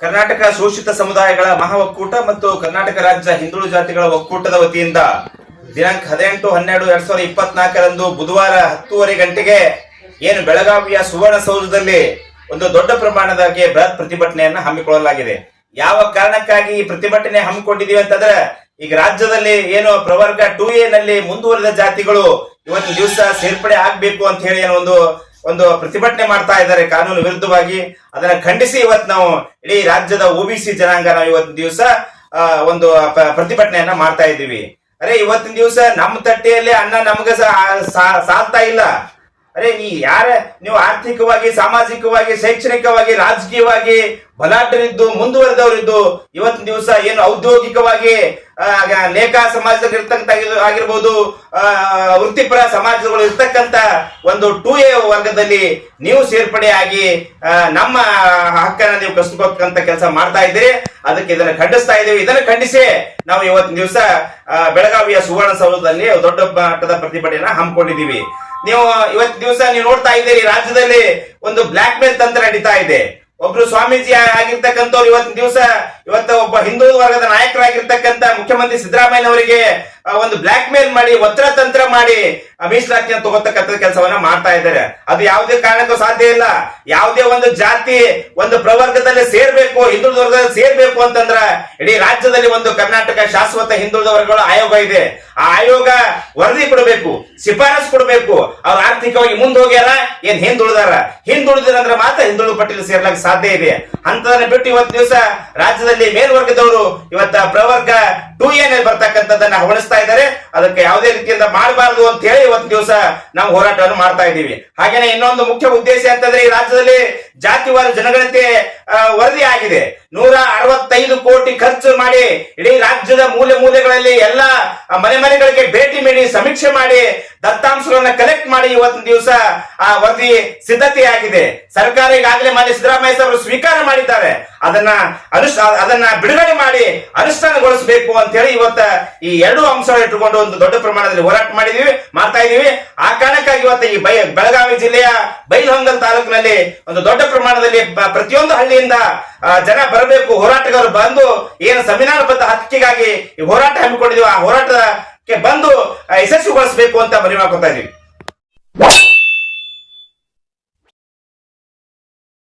ಕರ್ನಾಟಕ ಶೋಷಿತ ಸಮುದಾಯಗಳ ಮಹಾ ಒಕ್ಕೂಟ ಮತ್ತು ಕರ್ನಾಟಕ ರಾಜ್ಯ ಹಿಂದುಳಿದ ಜಾತಿಗಳ ಒಕ್ಕೂಟದ ವತಿಯಿಂದ ದಿನಾಂಕ ಹದಿನೆಂಟು, ಹನ್ನೆರಡು, ಎರಡ್ ಸಾವಿರದ ಇಪ್ಪತ್ನಾಲ್ಕರಂದು ಬುಧವಾರ ಹತ್ತೂವರೆ ಗಂಟೆಗೆ ಏನು ಬೆಳಗಾವಿಯ ಸುವರ್ಣಸೌಧದಲ್ಲಿ ಒಂದು ದೊಡ್ಡ ಪ್ರಮಾಣದ ಬೃಹತ್ ಪ್ರತಿಭಟನೆಯನ್ನು ಹಮ್ಮಿಕೊಳ್ಳಲಾಗಿದೆ. ಯಾವ ಕಾರಣಕ್ಕಾಗಿ ಈ ಪ್ರತಿಭಟನೆ ಹಮ್ಮಿಕೊಂಡಿದೀವಿ ಅಂತಂದ್ರೆ, ಈಗ ರಾಜ್ಯದಲ್ಲಿ ಏನು ಪ್ರವರ್ಗ ಟೂ ಎ ನಲ್ಲಿ ಮುಂದುವರಿದ ಜಾತಿಗಳು ಇವತ್ತು ದಿವಸ ಸೇರ್ಪಡೆ ಆಗ್ಬೇಕು ಅಂತ ಹೇಳಿ ಏನೋ ಒಂದು ಒಂದು ಪ್ರತಿಭಟನೆ ಮಾಡ್ತಾ ಇದ್ದಾರೆ ಕಾನೂನು ವಿರುದ್ಧವಾಗಿ. ಅದನ್ನ ಖಂಡಿಸಿ ಇವತ್ತು ನಾವು ಇಡೀ ರಾಜ್ಯದ ಒಬಿಸಿ ಜನಾಂಗ ನಾವು ಇವತ್ತಿನ ದಿವಸ ಒಂದು ಪ್ರತಿಭಟನೆಯನ್ನ ಮಾಡ್ತಾ ಇದ್ದೀವಿ. ಅರೆ, ಇವತ್ತಿನ ದಿವಸ ನಮ್ಮ ತಟ್ಟೆಯಲ್ಲಿ ಅನ್ನ ನಮ್ಗೆ ಸಾಲ್ತಾ ಇಲ್ಲ. ಅರೆ, ನೀ ಯಾರ, ನೀವು ಆರ್ಥಿಕವಾಗಿ, ಸಾಮಾಜಿಕವಾಗಿ, ಶೈಕ್ಷಣಿಕವಾಗಿ, ರಾಜಕೀಯವಾಗಿ ಬಲಾಢ್ಯರಿದ್ದು, ಮುಂದುವರೆದವರಿದ್ದು, ಇವತ್ತಿನ ದಿವಸ ಏನು ಔದ್ಯೋಗಿಕವಾಗಿ ಲೇಖಾ ಸಮಾಜದಲ್ಲಿ ಇರ್ತಕ್ಕಂಥ ಆಗಿರ್ಬೋದು ವೃತ್ತಿಪರ ಸಮಾಜಗಳು ಇರ್ತಕ್ಕಂಥ ಒಂದು ಟೂ ಎ ವರ್ಗದಲ್ಲಿ ನೀವು ಸೇರ್ಪಡೆಯಾಗಿ ನಮ್ಮ ಹಕ್ಕನ್ನ ನೀವು ಕಸ್ಕೋಬೇಕಂತ ಕೆಲಸ ಮಾಡ್ತಾ ಇದ್ದೀರಿ. ಅದಕ್ಕೆ ಇದನ್ನ ಖಂಡಿಸ್ತಾ ಇದ್ದೀವಿ. ಇದನ್ನ ಖಂಡಿಸಿ ನಾವು ಇವತ್ತಿನ ದಿವಸ ಬೆಳಗಾವಿಯ ಸುವರ್ಣ ಸುವರ್ಣಸೌಧದಲ್ಲಿ ದೊಡ್ಡ ಮಟ್ಟದ ಪ್ರತಿಭಟನೆಯನ್ನ ಹಮ್ಮಿಕೊಂಡಿದ್ದೀವಿ. ನೀವು ಇವತ್ತು ದಿವಸ ನೀವು ನೋಡ್ತಾ ಇದ್ದೀರಿ ರಾಜ್ಯದಲ್ಲಿ ಒಂದು ಬ್ಲಾಕ್ ಮೇಲ್ ತಂತ್ರ ನಡೀತಾ ಇದೆ. ಒಬ್ರು ಸ್ವಾಮೀಜಿ ಆಗಿರ್ತಕ್ಕಂಥವ್ರು ಇವತ್ತಿನ ದಿವಸ ಇವತ್ತ ಒಬ್ಬ ಹಿಂದೂ ವರ್ಗದ ನಾಯಕರಾಗಿರ್ತಕ್ಕಂಥ ಮುಖ್ಯಮಂತ್ರಿ ಸಿದ್ದರಾಮಯ್ಯನವರಿಗೆ ಆ, ಒಂದು ಬ್ಲಾಕ್ ಮೇಲ್ ಮಾಡಿ ಒತ್ತರ ತಂತ್ರ ಮಾಡಿ ಮೀಸಲಾತಿಯನ್ನು ತಗೋತಕ್ಕಂಥ ಕೆಲಸವನ್ನ ಮಾಡ್ತಾ ಇದ್ದಾರೆ. ಅದು ಯಾವುದೇ ಕಾರಣಕ್ಕೂ ಸಾಧ್ಯ ಇಲ್ಲ. ಯಾವುದೇ ಒಂದು ಜಾತಿ, ಒಂದು ಪ್ರವರ್ಗದಲ್ಲಿ ಸೇರ್ಬೇಕು, ಹಿಂದುಳಿದ ವರ್ಗದಲ್ಲಿ ಸೇರ್ಬೇಕು ಅಂತಂದ್ರ, ಇಡೀ ರಾಜ್ಯದಲ್ಲಿ ಒಂದು ಕರ್ನಾಟಕ ಶಾಶ್ವತ ಹಿಂದುಳಿದ ವರ್ಗಗಳ ಆಯೋಗ ಇದೆ. ಆ ಆಯೋಗ ವರದಿ ಕೊಡಬೇಕು, ಶಿಫಾರಸ್ ಕೊಡಬೇಕು. ಅವ್ರು ಆರ್ಥಿಕವಾಗಿ ಮುಂದೆ ಹೋಗ್ಯಾರ ಏನ್ ಹಿಂದುಳಿದಾರ? ಹಿಂದುಳಿದಿರಂದ್ರೆ ಮಾತ್ರ ಹಿಂದುಳಿದ ಪಟ್ಟಿಯಲ್ಲಿ ಸೇರ್ಲಕ್ಕೆ ಸಾಧ್ಯ ಇದೆ. ಅಂತದನ್ನ ಬಿಟ್ಟು ಇವತ್ತು ದಿವಸ ರಾಜ್ಯದಲ್ಲಿ ಮೇಲ್ವರ್ಗದವರು ಇವತ್ತ ಪ್ರವರ್ಗ ಟೂ ಎನ್ ಬರ್ತಕ್ಕಂಥದ್ದನ್ನ ಹೊಣಿಸ್ತಾ ಇದ್ದಾರೆ. ಅದಕ್ಕೆ ಯಾವುದೇ ರೀತಿಯಿಂದ ಮಾಡಬಾರದು ಅಂತ ಹೇಳಿ ಇವತ್ತು ದಿವಸ ನಾವು ಹೋರಾಟವನ್ನು ಮಾಡ್ತಾ ಇದ್ದೀವಿ. ಹಾಗೇನೆ ಇನ್ನೊಂದು ಮುಖ್ಯ ಉದ್ದೇಶ ಅಂತಂದ್ರೆ ಈ ರಾಜ್ಯದಲ್ಲಿ ಜಾತಿವಾರು ಜನಗಣತಿ ವರದಿ ಆಗಿದೆ ನೂರ ಅರವತ್ತೈದು ಕೋಟಿ ಖರ್ಚು ಮಾಡಿ ಇಡೀ ರಾಜ್ಯದ ಮೂಲೆ ಮೂಲೆಗಳಲ್ಲಿ ಎಲ್ಲ ಮನೆ ಮನೆಗಳಿಗೆ ಭೇಟಿ ನೀಡಿ ಸಮೀಕ್ಷೆ ಮಾಡಿ ದತ್ತಾಂಶಗಳನ್ನ ಕಲೆಕ್ಟ್ ಮಾಡಿ ಇವತ್ತಿನ ದಿವಸ ಆ ವರದಿ ಸಿದ್ಧತೆಯಾಗಿದೆ. ಸರ್ಕಾರ ಈಗಾಗಲೇ ಮಾನ್ಯ ಸಿದ್ದರಾಮಯ್ಯ ಅವರು ಸ್ವೀಕಾರ ಮಾಡಿದ್ದಾರೆ. ಅದನ್ನ ಅದನ್ನ ಬಿಡುಗಡೆ ಮಾಡಿ ಅನುಷ್ಠಾನಗೊಳಿಸಬೇಕು ಅಂತ ಹೇಳಿ ಇವತ್ತ ಈ ಎರಡು ಅಂಶಗಳು ಇಟ್ಟುಕೊಂಡು ಒಂದು ದೊಡ್ಡ ಪ್ರಮಾಣದಲ್ಲಿ ಹೋರಾಟ ಮಾಡಿದೀವಿ ಮಾಡ್ತಾ ಇದೀವಿ ಆ ಕಾರಣಕ್ಕಾಗಿ ಇವತ್ತು ಈ ಬೆಳಗಾವಿ ಜಿಲ್ಲೆಯ ಬೈಲಹೊಂಗಲ್ ತಾಲೂಕಿನಲ್ಲಿ ಒಂದು ದೊಡ್ಡ ಪ್ರಮಾಣದಲ್ಲಿ ಪ್ರತಿಯೊಂದು ಹಳ್ಳಿಯಿಂದ ಜನ ಬರಬೇಕು. ಹೋರಾಟಗಾರರು ಬಂದು ಏನು ಸಂವಿಧಾನಬದ್ಧ ಹಕ್ಕಿಗಾಗಿ ಹೋರಾಟ ಹಮ್ಮಿಕೊಂಡಿದೀವಿ, ಆ ಹೋರಾಟಕ್ಕೆ ಬಂದು ಯಶಸ್ವಿಗೊಳಿಸಬೇಕು ಅಂತ ಮನವಿ ಮಾಡ್ಕೊತಾ ಇದೀವಿ